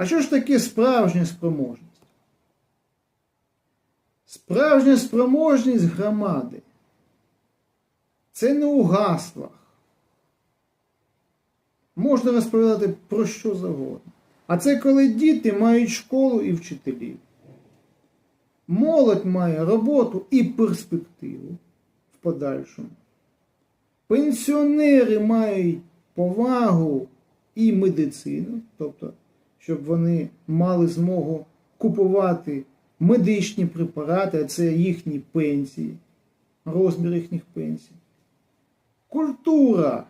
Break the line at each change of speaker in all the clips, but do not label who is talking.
А що ж таке справжня спроможність? Справжня спроможність громади це не у гаслах. Можна розповідати про що завгодно. А це коли діти мають школу і вчителів. Молодь має роботу і перспективу в подальшому. Пенсіонери мають повагу і медицину, тобто, щоб вони мали змогу купувати медичні препарати, а це їхні пенсії, розмір їхніх пенсій. Культура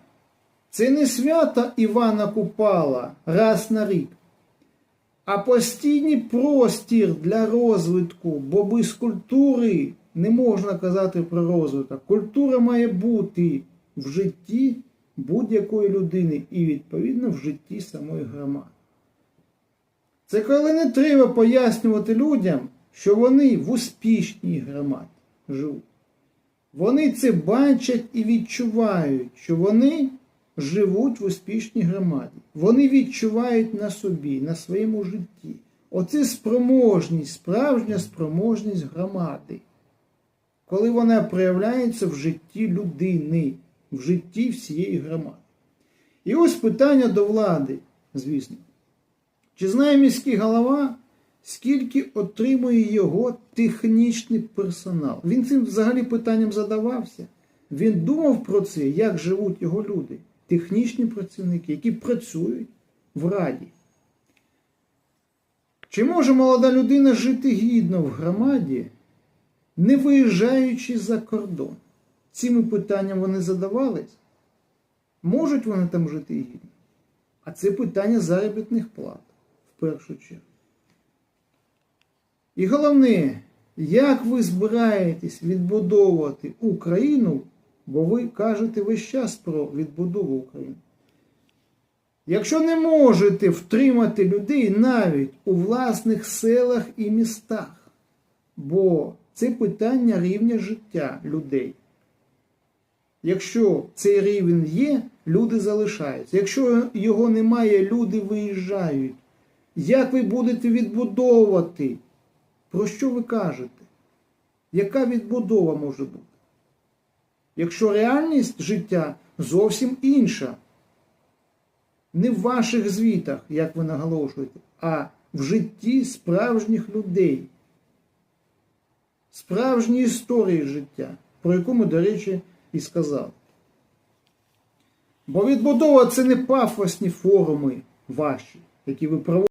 це не свято Івана Купала раз на рік, а постійний простір для розвитку, бо без культури не можна казати про розвиток. Культура має бути в житті будь-якої людини і, відповідно, в житті самої громади. Це коли не треба пояснювати людям, що вони в успішній громаді живуть. Вони це бачать і відчувають, що вони живуть в успішній громаді. Вони відчувають на собі, на своєму житті. Оце спроможність, справжня спроможність громади. Коли вона проявляється в житті людини, в житті всієї громади. І ось питання до влади, звісно. Чи знає міський голова, скільки отримує його технічний персонал? Він цим взагалі питанням задавався. Він думав про це, як живуть його люди, технічні працівники, які працюють в раді. Чи може молода людина жити гідно в громаді, не виїжджаючи за кордон? Цими питанням вони задавались? Можуть вони там жити гідно? А це питання заробітних плат першу чергу. І головне, як ви збираєтесь відбудовувати Україну, бо ви кажете весь час про відбудову України. Якщо не можете втримати людей навіть у власних селах і містах, бо це питання рівня життя людей. Якщо цей рівень є, люди залишаються. Якщо його немає, люди виїжджають. Як ви будете відбудовувати? Про що ви кажете? Яка відбудова може бути? Якщо реальність життя зовсім інша, не в ваших звітах, як ви наголошуєте, а в житті справжніх людей, справжній історії життя, про яку ми, до речі, і сказали. Бо відбудова це не пафосні форуми ваші, які ви проводите.